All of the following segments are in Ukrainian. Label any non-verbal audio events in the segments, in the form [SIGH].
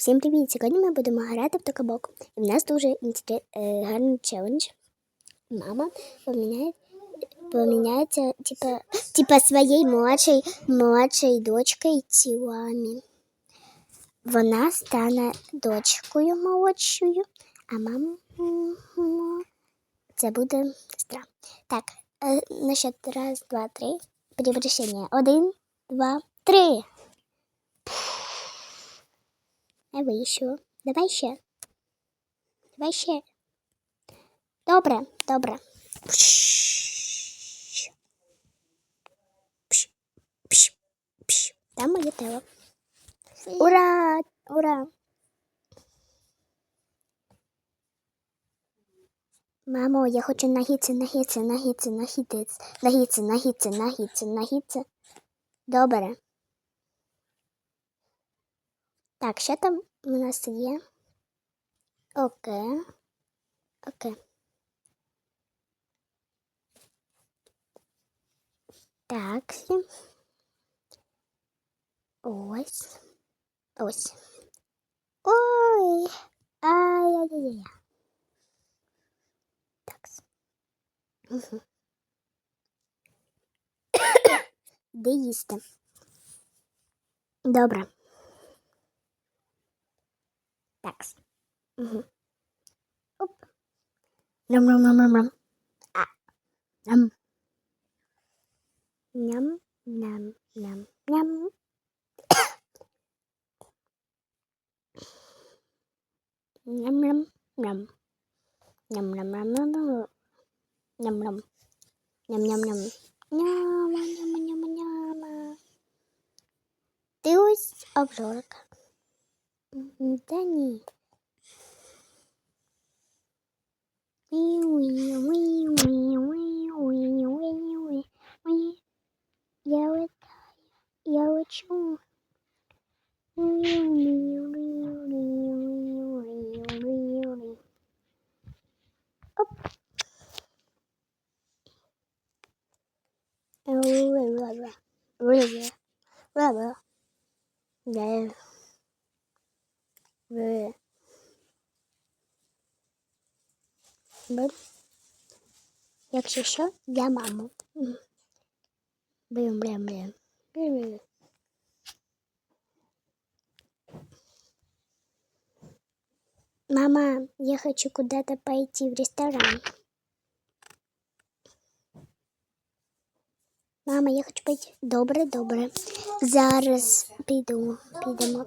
Всім привіт! Сьогодні ми будемо грати в токабок. І в нас дуже е, гарний челендж. Мама поміняє, поміняється типа, типа своєю молодшою, молодшою дочкою тілами. Вона стане дочкою молодшою, а мама це буде сестра. Так, е, на счет раз, два, три. Превращення. Один, два, три. Не вийшло. Давай ще. Давай ще. Добре, добре. Пш. Пш. Там моє тело. Ура! Ура! Мамо, я хочу нагіться, нагіться, нагіться, нагітись, нагіться, нагіться, нагіться, нагіться. Добре. Так, що там у нас є? Окей. Окей. Так. Ось. Ось. Ой. Ай-яй-яй. Так. Угу. [COUGHS] Де їсти? Добре. Thanks. Mm-hmm. Oop. Nom nom nom nom nom. À. Nom. Nhấm, nằm, nằm, nhấm. nhấm lắm nhầm nhầm nhầm nhầm nhầm nhầm nhầm nhầm nhầm nhầm nhầm nhầm nhầm nhầm nhầm nhầm nhầm ням, ням. Ням, ням, ням, ням. Ти ось обжорка. М, Та ні. Я летаю, я лечу. Оп. Да. Б. Б. Якщо що, я маму. М. Блин, блин, блин. Блин, блин. Мама, я хочу куда-то пойти в ресторан. Мама, я хочу пойти. Добре, добре. Зараз піду. Підемо.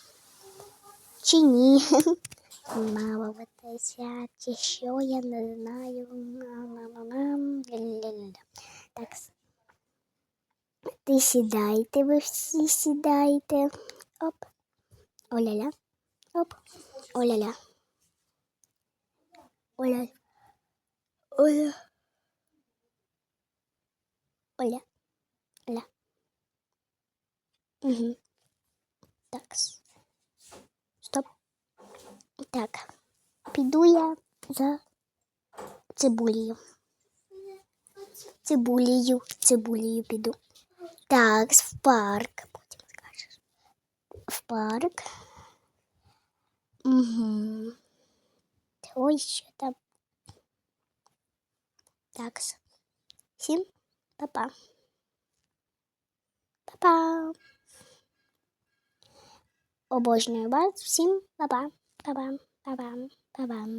Чи ні? Мало витися, чи що я не знаю. На-на-на-нам. Ля-ля-ля. Так. с- Ти сідайте, ви всі сідайте. Оп. Оля-ля. Оп. Оля-ля. Оля. Оля. Оля. Оля. Угу. Так. Так. Піду я за цибулею. Цибулею, цибулею піду. Так, в парк. Потім скажеш. В парк. Угу. Ой, що там. Так. Всім па-па. Па-па. Обожнюю вас. Всім па-па. Па-па. Babam, babam.